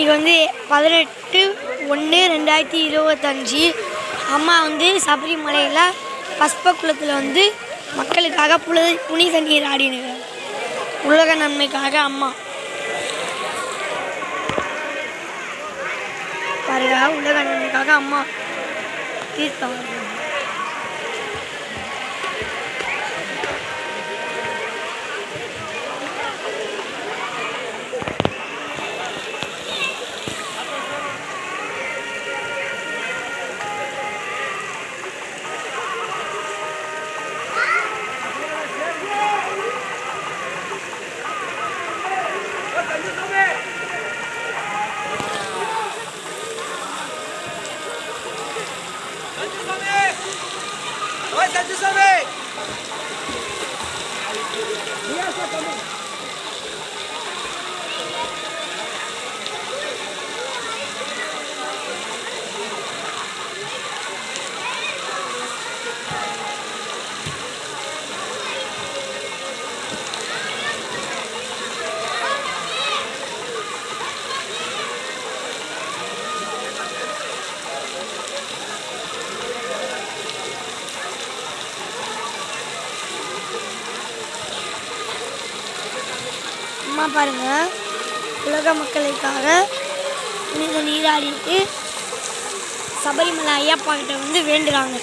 இன்னைக்கு வந்து பதினெட்டு ஒன்று ரெண்டாயிரத்தி இருபத்தஞ்சி. அம்மா வந்து சபரிமலையில் பஸ்ப குளத்தில் வந்து மக்களுக்காக புல புனித நீர் ஆடினார் உலக நன்மைக்காக அம்மா. பாருங்க உலக நன்மைக்காக அம்மா தீர்த்தம். সাহায্য করবে அம்மா பாருங்க. உலக மக்களுக்காக புனித நீராடிட்டு சபரிமலை ஐயப்பா கிட்ட வந்து வேண்டுறாங்க.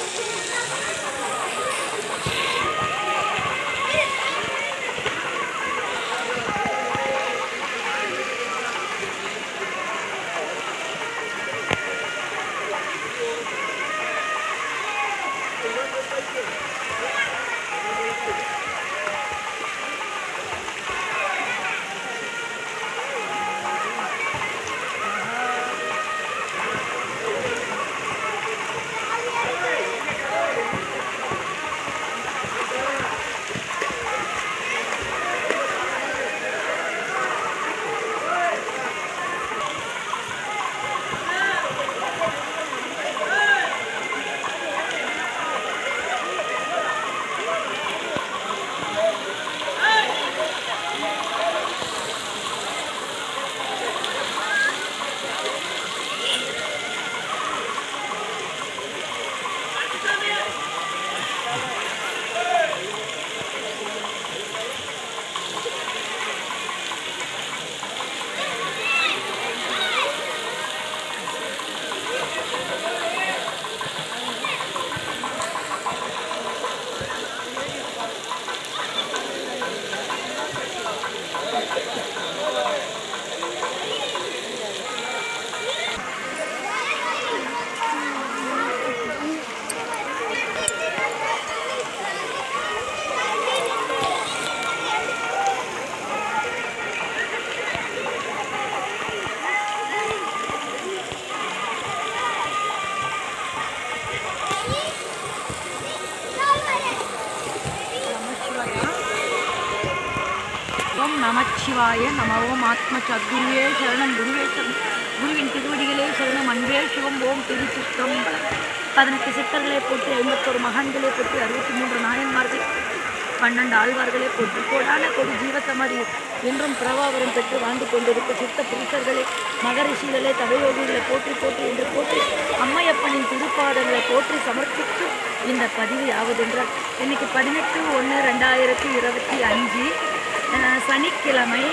சிவாய நம ஓம் ஆத்ம சத்குருவே சரணம் குருவே சரணம் குருவின் திருவடிகளே சரணம் அன்பே சிவம் ஓம் திருச்சிற்றம்பலம். பதினெட்டு சித்தர்களை போட்டு ஐம்பத்தோரு மகான்களை போட்டு அறுபத்தி மூன்று நாயன்மார்கள் பன்னெண்டு ஆழ்வார்களை போட்டு கோடான கொடி ஜீவசமாதி என்றும் பிரபாவரம் பெற்று வாழ்ந்து கொண்டிருக்க சித்த புருஷர்களே மகரிஷிகளே தவயோகிகளை போற்றி போற்றி என்று போற்றி அம்மையப்பனின் திருப்பாதங்களை போற்றி சமர்ப்பித்து இந்த பதிவு யாவதென்றால் இன்னைக்கு பதினெட்டு ஒன்று ரெண்டாயிரத்தி இருபத்தி அஞ்சு சனிக்கிழமை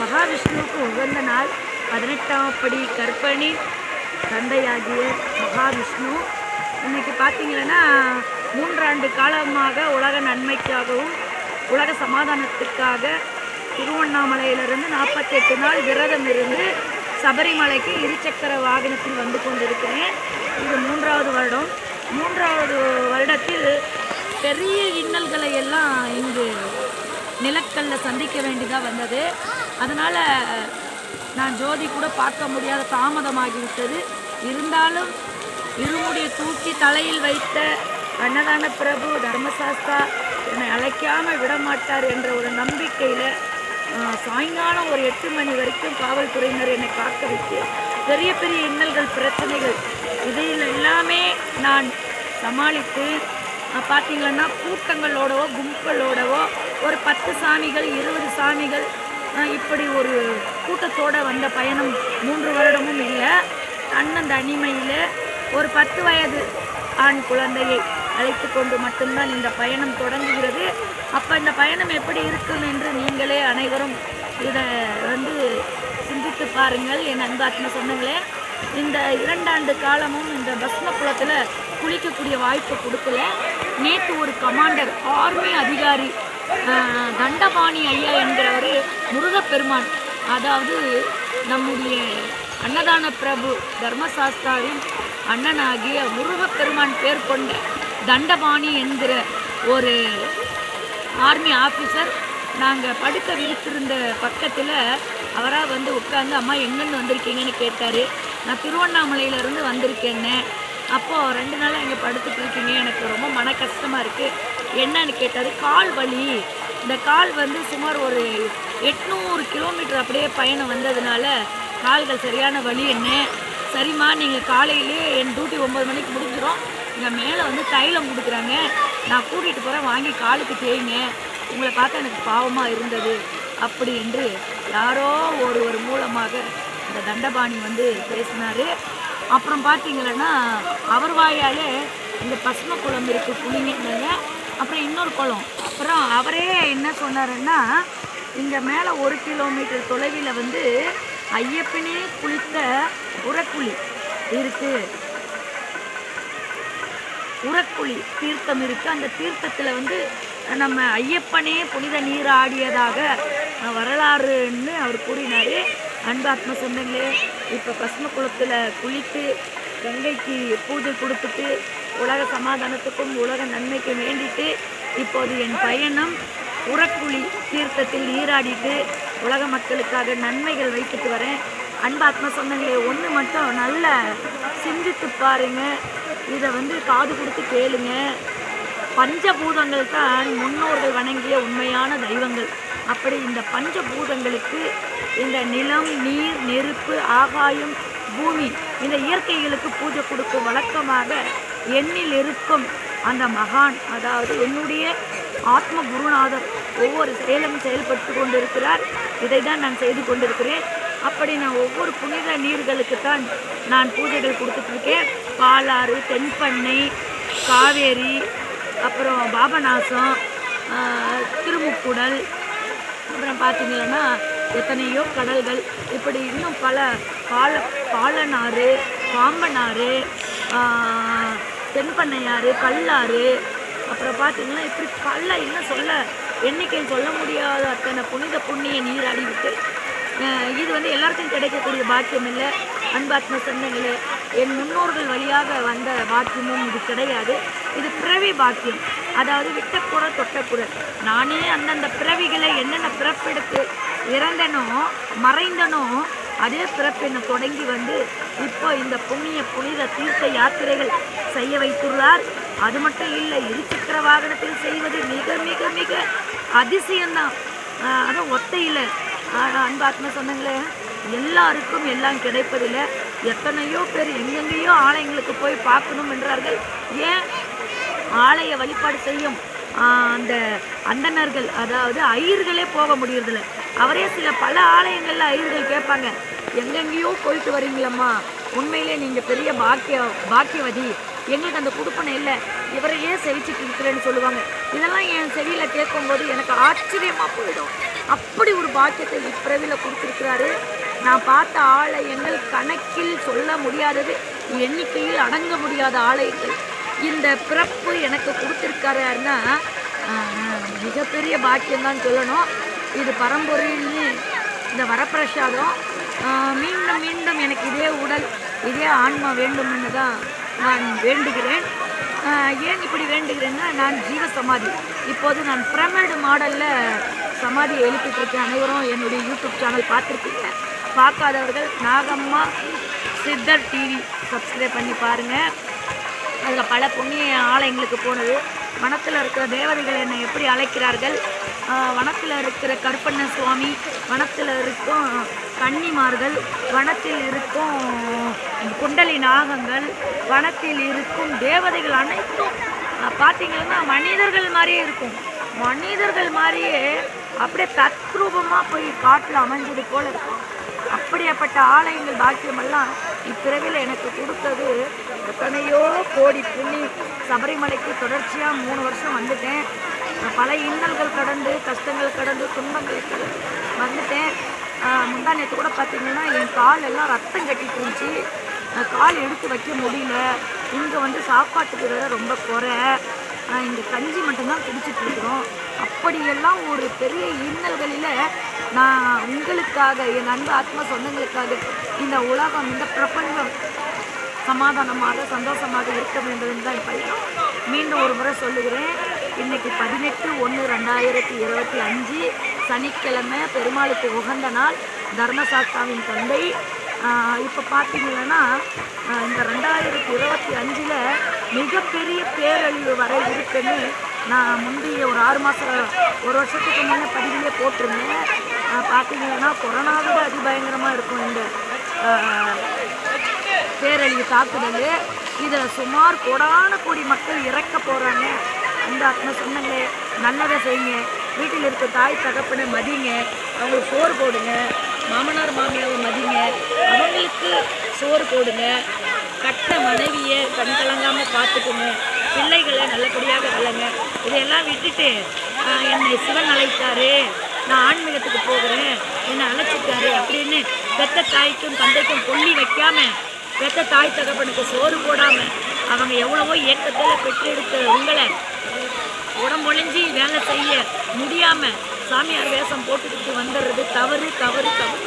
மகாவிஷ்ணுவுக்கு உகந்த நாள் பதினெட்டாம் படி கற்பணி தந்தையாகிய மகாவிஷ்ணு. இன்னைக்கு பார்த்தீங்கன்னா மூன்றாண்டு காலமாக உலக நன்மைக்காகவும் உலக சமாதானத்துக்காக திருவண்ணாமலையிலிருந்து நாற்பத்தெட்டு நாள் விரதம் இருந்து சபரிமலைக்கு இருசக்கர வாகனத்தில் வந்து கொண்டிருக்கிறேன். இது மூன்றாவது வருடம். மூன்றாவது வருடத்தில் பெரிய இன்னல்களை எல்லாம் இங்கு நிலக்கல்ல சந்திக்க வேண்டியதாக வந்தது. அதனால் நான் ஜோதி கூட பார்க்க முடியாத தாமதமாகிவிட்டது. இருந்தாலும் இருமுடியை தூக்கி தலையில் வைத்த அன்னதான பிரபு தர்மசாஸ்தா என்னை அழைக்காமல் விடமாட்டார் என்ற ஒரு நம்பிக்கையில் சாயங்காலம் ஒரு எட்டு மணி வரைக்கும் காவல்துறையினர் என்னை காக்க வைத்து பெரிய பெரிய இன்னல்கள் பிரச்சனைகள் இதில் எல்லாமே நான் சமாளித்து பார்த்தீங்கன்னா கூட்டங்களோடவோ கும்பலோடவோ ஒரு பத்து சாமிகள் இருபது சாமிகள் இப்படி ஒரு கூட்டத்தோடு வந்த பயணம் மூன்று வருடமும் இல்லை. அண்ணன் தனிமையில் ஒரு பத்து வயது ஆண் குழந்தையை அழைத்து கொண்டு மட்டும்தான் இந்த பயணம் தொடங்குகிறது. அப்போ இந்த பயணம் எப்படி இருக்கும் என்று நீங்களே அனைவரும் இதை வந்து சிந்தித்து பாருங்கள். என் அன்பாத்ம சொன்னங்களே இந்த இரண்டாண்டு காலமும் இந்த பஸ்ம குளத்தில் குளிக்கக்கூடிய வாய்ப்பு கொடுக்கல. நேற்று ஒரு கமாண்டர் ஆர்மி அதிகாரி தண்டபாணி ஐயா என்கிறவர் முருகப்பெருமான் அதாவது நம்முடைய அன்னதான பிரபு தர்மசாஸ்தாவின் அண்ணனாகிய முருகப்பெருமான் பேர் கொண்ட தண்டபாணி என்கிற ஒரு ஆர்மி ஆஃபீஸர் நாங்கள் படுக்க விரித்திருந்த பக்கத்தில் அவராக வந்து உட்காந்து அம்மா எங்கேருந்து வந்திருக்கீங்கன்னு கேட்டார். நான் திருவண்ணாமலையிலேருந்து வந்திருக்கேன்னு. அப்போது ரெண்டு நாளாக இங்கே படுத்துட்டு இருக்கீங்க. எனக்கு ரொம்ப மன கஷ்டமாக இருக்குது என்னன்னு கேட்டார் கால் வலி. இந்த கால் வந்து சுமார் ஒரு எட்நூறு கிலோமீட்டர் அப்படியே பயணம் வந்ததுனால கால்கள் சரியான வலி என்ன? சரிம்மா நீங்கள் காலையிலே என் டியூட்டி ஒம்பது மணிக்கு முடிஞ்சிடும் இங்கே மேலே வந்து தைலம் கொடுக்குறாங்க நான் கூட்டிகிட்டு போகிறேன் வாங்கி காலுக்கு தேய்ங்க. உங்களை பார்த்தா எனக்கு பாவமாக இருந்தது. அப்படி என்று யாரோ ஒருவர் மூலமாக இந்த தண்டபாணி வந்து பேசினார். அப்புறம் பார்த்தீங்கன்னா அவர் வாயாலே இந்த பசும குளம் இருக்குது புளிங்கங்க அப்புறம் இன்னொரு குளம் அப்புறம் அவரே என்ன சொன்னாருன்னா இங்கே மேலே ஒரு கிலோமீட்டர் தொலைவில் வந்து ஐயப்பனே குளித்த உரக்குழி இருக்குது உரக்குழி தீர்த்தம் இருக்குது அந்த தீர்த்தத்தில் வந்து நம்ம ஐயப்பனே புனித நீர் ஆடியதாக வரலாறுன்னு அவர் கூறினார். அன்பாத்ம சொந்தங்களே இப்போ பசும குளத்தில் குளித்து கங்கைக்கு பூஜை கொடுத்துட்டு உலக சமாதானத்துக்கும் உலக நன்மைக்கும் வேண்டிட்டு இப்போது என் பயணம் உரக்குழி தீர்த்தத்தில் நீராடிட்டு உலக மக்களுக்காக நன்மைகள் வைத்துட்டு வரேன். அன்பாத்ம சொந்தங்களே ஒன்று மட்டும் நல்ல சிந்தித்து பாருங்கள் இதை வந்து காது கொடுத்து கேளுங்கள் பஞ்சபூதங்கள் தான் முன்னோர்கள் வணங்கிய உண்மையான தெய்வங்கள். அப்படி இந்த பஞ்சபூதங்களுக்கு இந்த நிலம் நீர் நெருப்பு ஆகாயம் பூமி இந்த இயற்கைகளுக்கு பூஜை கொடுக்கும் வழக்கமாக எண்ணில் இருக்கும் அந்த மகான் அதாவது என்னுடைய ஆத்ம குருநாதர் ஒவ்வொரு செயலும் செயல்பட்டு கொண்டிருக்கிறார். இதை தான் நான் செய்து கொண்டிருக்கிறேன். அப்படி நான் ஒவ்வொரு புனித நீர்களுக்கு தான் நான் பூஜைகள் கொடுத்துட்ருக்கேன் பாலாறு தென்பண்ணை காவேரி அப்புறம் பாபநாசம் திருமுக்குடல் அப்புறம் பார்த்தீங்கன்னா எத்தனையோ கடல்கள். இப்படி இன்னும் பல பால பாலனாறு பாம்பனாறு தென்பண்ணையாறு கல்லாறு அப்புறம் பார்த்தீங்கன்னா இப்படி பல இன்னும் சொல்ல எண்ணிக்கை சொல்ல முடியாத அத்தனை புனித புண்ணிய நீராடி விட்டு இது வந்து எல்லாருக்கும் கிடைக்கக்கூடிய பாக்கியம் இல்லை அன்பாத்ம சொந்தங்களே என் முன்னோர்கள் வழியாக வந்த பாக்கியமும் இது கிடையாது. இது பிறவி பாக்கியம். அதாவது விட்டக்கூட தொட்டக்கூட. நானே அந்தந்த பிறவிகளை என்னென்ன பிறப்பெடுத்து இறந்தனோ மறைந்தனோ அதே பிறப்பெண்ணை தொடங்கி வந்து இப்போ இந்த புண்ணிய புனித தீர்த்த யாத்திரைகள் செய்ய வைத்துள்ளார். அது மட்டும் இல்லை இருசக்கர வாகனத்தில் செய்வது மிக மிக மிக அதிசயம்தான். அதுவும் ஒத்தையில் அன்பாத்ம சொன்னங்களே எல்லாருக்கும் எல்லாம் கிடைப்பதில்லை. எத்தனையோ பேர் எங்கெங்கேயோ ஆலயங்களுக்கு போய் பார்க்கணும் என்றார்கள். ஏன்? ஆலய வழிபாடு செய்யும் அந்த அந்தனர்கள் அதாவது ஐயர்களே போக முடியறதில்ல. அவரே சில பல ஆலயங்களில் ஐயர்கள் கேட்பாங்க. எங்கெங்கேயோ போயிட்டு வரீங்களம்மா. உண்மையிலே நீங்கள் பெரிய பாக்கிய பாக்கியவதி. எங்களுக்கு அந்த குடுப்பனை இல்லை. இவரையே செவிச்சுட்டு இருக்கிறேன்னு சொல்லுவாங்க. இதெல்லாம் என் செவியில் கேட்கும்போது எனக்கு ஆச்சரியமாக போயிடும். அப்படி ஒரு பாக்கியத்தை இப்பிறவியில் கொடுத்துருக்கிறாரு. நான் பார்த்த ஆலயங்கள் கணக்கில் சொல்ல முடியாதது எண்ணிக்கையில் அடங்க முடியாத ஆலயங்கள். இந்த பிறப்பு எனக்கு கொடுத்துருக்காருன்னா மிகப்பெரிய பாக்கியம்தான் சொல்லணும். இது பரம்பொருள்னு இந்த வரப்பிரசாதம். மீண்டும் மீண்டும் எனக்கு இதே உடல் இதே ஆன்மா வேண்டும்னு தான் நான் வேண்டுகிறேன். ஏன் இப்படி வேண்டுகிறேன்னா நான் ஜீவ சமாதி இப்போது நான் பிரமிடு மாடலில் சமாதியை எழுப்பிட்டுருக்கேன் அனைவரும் என்னுடைய யூடியூப் சேனல் பார்த்துருக்கீங்க பார்க்காதவர்கள் நாகம்மா சித்தர் டிவி சப்ஸ்கிரைப் பண்ணி பாருங்கள் அதில் பல புண்ணிய ஆலயங்களுக்கு போனது. வனத்தில் இருக்கிற தேவதைகள் என்னை எப்படி அழைக்கிறார்கள்? வனத்தில் இருக்கிற கருப்பண்ண சுவாமி வனத்தில் இருக்கும் கன்னிமார்கள் வனத்தில் இருக்கும் குண்டலி நாகங்கள் வனத்தில் இருக்கும் தேவதைகள் அனைத்தும் பார்த்தீங்கன்னா மனிதர்கள் மாதிரியே இருக்கும். மனிதர்கள் மாதிரியே அப்படியே தத்ரூபமாக போய் காட்டில் அமைஞ்சது போல இருக்கும். அப்படியாப்பட்ட ஆலயங்கள் பாக்கியமெல்லாம் இப்பிறவியில் எனக்கு கொடுத்தது. எத்தனையோ கோடி புள்ளி சபரிமலைக்கு தொடர்ச்சியாக மூணு வருஷம் வந்துட்டேன். நான் பல இன்னல்கள் கடந்து கஷ்டங்கள் கடந்து துன்பங்களை கடந்து வந்துட்டேன். முந்தா நேற்று கூட பார்த்தீங்கன்னா என் கால் எல்லாம் ரத்தம் கட்டிட்டு இருந்துச்சு. நான் கால் எடுத்து வைக்க முடியல. இங்கே வந்து சாப்பாட்டுக்கு வேறு ரொம்ப குறை. இந்த கஞ்சி மட்டும்தான் குடிச்சிட்டு இருக்கிறோம். அப்படியெல்லாம் ஒரு பெரிய இன்னல்களில் நான் உங்களுக்காக என் அன்பு ஆத்ம சொந்தங்களுக்காக இந்த உலகம் இந்த பிரபஞ்சம் சமாதானமாக சந்தோஷமாக இருக்க வேண்டும் தான் பையன் மீண்டும் ஒரு முறை சொல்லுகிறேன். இன்னைக்கு பதினெட்டு ஒன்று ரெண்டாயிரத்தி இருபத்தி அஞ்சு சனிக்கிழமை பெருமாளுக்கு உகந்த நாள் தர்மசாஸ்தாவின் தந்தை இப்போ பார்த்தீங்கன்னா இந்த ரெண்டாயிரத்தி இருபத்தி அஞ்சில் மிகப்பெரிய பேரழிவு வர இருக்குன்னு நான் முந்தைய ஒரு ஆறு மாதம் ஒரு வருஷத்துக்கு முன்னே பதிவிலே போட்டிருந்தேன். பார்த்தீங்கன்னா கொரோனாவோட அதிபயங்கரமாக இருக்கும் இந்த பேரழிவு தாக்குதல். இதில் சுமார் கோடான கோடி மக்கள் இறக்க போகிறாங்க அந்த அத்தனை சொன்னங்களே நல்லதை செய்யுங்க. வீட்டில் இருக்க தாய் தகப்பனை மதிங்க. அவங்களுக்கு சோறு போடுங்க. மாமனார் மாமியாவை மதிங்க. அவங்களுக்கு சோறு போடுங்க. கட்ட மனைவியை கண் கலங்காமல் பார்த்துக்குங்க. பிள்ளைகளை நல்லபடியாக வளங்க இதையெல்லாம் விட்டுட்டு என்னை சிவன் அழைத்தாரு. நான் ஆன்மீகத்துக்கு போகிறேன். என்னை அழைச்சிட்டாரு அப்படின்னு பெத்த தாய்க்கும் தந்தைக்கும் கொல்லி வைக்காம பெத்த தாய் தகப்பனுக்கு சோறு போடாமல் அவங்க எவ்வளவோ இயக்கத்தில் பெற்றெடுத்த உங்களை உடம்பொழிஞ்சி வேலை செய்ய முடியாமல் சாமியார் வேஷம் போட்டுக்கிட்டு வந்துடுறது தவறு தவறு தவறு.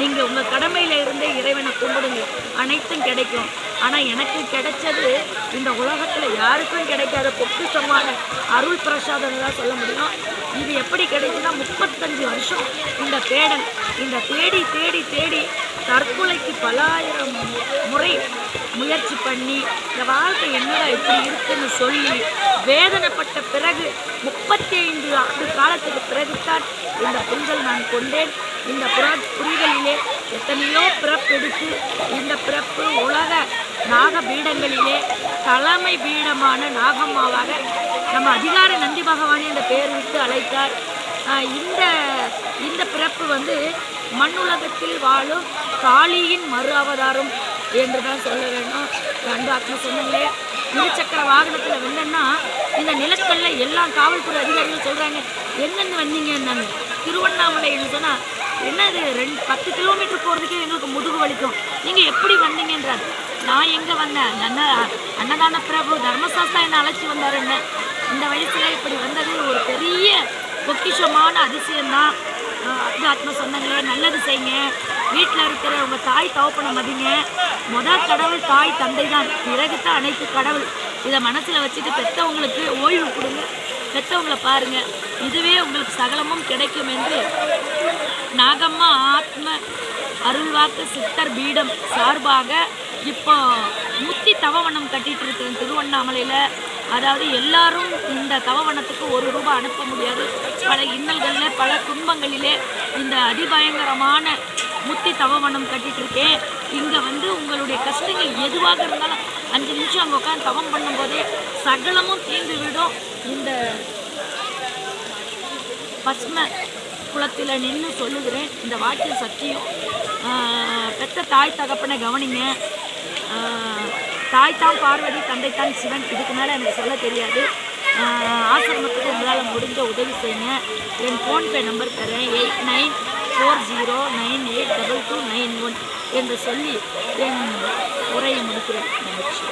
நீங்கள் உங்கள் கடமையில் இருந்தே இறைவனை கும்பிடுங்க. அனைத்தும் கிடைக்கும். ஆனால் எனக்கு கிடைச்சது இந்த உலகத்தில் யாருக்கும் கிடைக்காத பொக்கிஷமான அருள் பிரசாதம் தான் சொல்ல முடியும். இது எப்படி கிடைக்குன்னா முப்பத்தஞ்சு வருஷம் இந்த தேடல். இந்த தேடி தேடி தேடி தற்கொலைக்கு பலாயிரம் முறை முயற்சி பண்ணி இந்த வாழ்க்கை என்னடா இப்படி இருக்குன்னு சொல்லி வேதனைப்பட்ட பிறகு முப்பத்தி ஐந்து ஆண்டு காலத்துக்கு பிறகுதான் இந்த புரிதல் நான் கொண்டேன். இந்த புற புரிதலிலே எத்தனையோ பிறப்பெடுத்து இந்த பிறப்பு உலக நாக பீடங்களிலே தலைமை பீடமான நாகம்மாவாக நம்ம அதிகார நந்தி பகவானே இந்த பெயர் விட்டு அழைத்தார். இந்த இந்த பிறப்பு வந்து மண்ணுலகத்தில் வாழும் காளியின் மறு அவதாரம். என்று தான் சொல்ல வேண்டும். ரெண்டு ஆத்மா சொன்னங்களே இருசக்கர வாகனத்தில் வந்தேன்னா இந்த நிலக்கல்ல எல்லா காவல்துறை அதிகாரிகளும் சொல்கிறாங்க எங்கேருந்து நான் திருவண்ணாமலைன்னு சொன்னால் என்னது ரெண்டு பத்து கிலோமீட்டர் போகிறதுக்கே எங்களுக்கு முதுகு வலிக்கும். நீங்கள் எப்படி வந்தீங்கன்றார். நான் எங்கே வந்தேன்? அண்ணா அன்னதான பிரபு தர்மசாஸ்தா என்னை அழைச்சி வந்தார் என்ன? இந்த வயசில் இப்படி வந்தது ஒரு பெரிய பொக்கிஷமான அதிசயம்தான். ஆஹ் அது ஆத்மா சொன்னாங்களே நல்லது செய்யுங்க. வீட்டில் இருக்கிற உங்கள் தாய் தவப்பனை மதிங்க. முதல் கடவுள் தாய் தந்தை தான் பிறகு தான் அனைத்து கடவுள். இதை மனசில் வச்சுட்டு பெற்றவங்களுக்கு ஓய்வு கொடுங்க. பெற்றவங்களை பாருங்க. இதுவே உங்களுக்கு சகலமும் கிடைக்கும் என்று நாகம்மா ஆத்ம அருள்வாக்கு சித்தர் பீடம் சார்பாக இப்போ முத்தி தவவனம் கட்டிட்டு இருக்கிறேன் திருவண்ணாமலையில் அதாவது எல்லாரும் இந்த தவவனத்துக்கு ஒரு ரூபாய் அனுப்ப முடியாது. பல இன்னல்களில் பல துன்பங்களிலே இந்த அதிபயங்கரமான முத்தி தவவனம் கட்டிட்டு இருக்கேன் இங்கே வந்து உங்களுடைய கஷ்டங்கள் எதுவாக இருந்தாலும் அஞ்சு நிமிஷம் அங்கே உட்காந்து தவம் பண்ணும்போதே சகலமும் தீர்ந்து விடும் இந்த பஸ்ம குளத்தில் நின்று சொல்லுகிறேன். இந்த வாக்கியம் சத்தியம். பெத்த தாய் தகப்பனை கவனிங்க. தாய் தான் பார்வதி தந்தை தான் சிவன். இதுக்கு மேலே எனக்கு சொல்ல தெரியாது. ஆசிரமத்துக்கு உங்களால் முடிஞ்ச உதவி செய்யுங்க. என் ஃபோன்பே நம்பர் தரேன். Eight nine four zero nine eight double two nine one என்று சொல்லி என் உரையை முடிக்கிறேன். நிகழ்ச்சி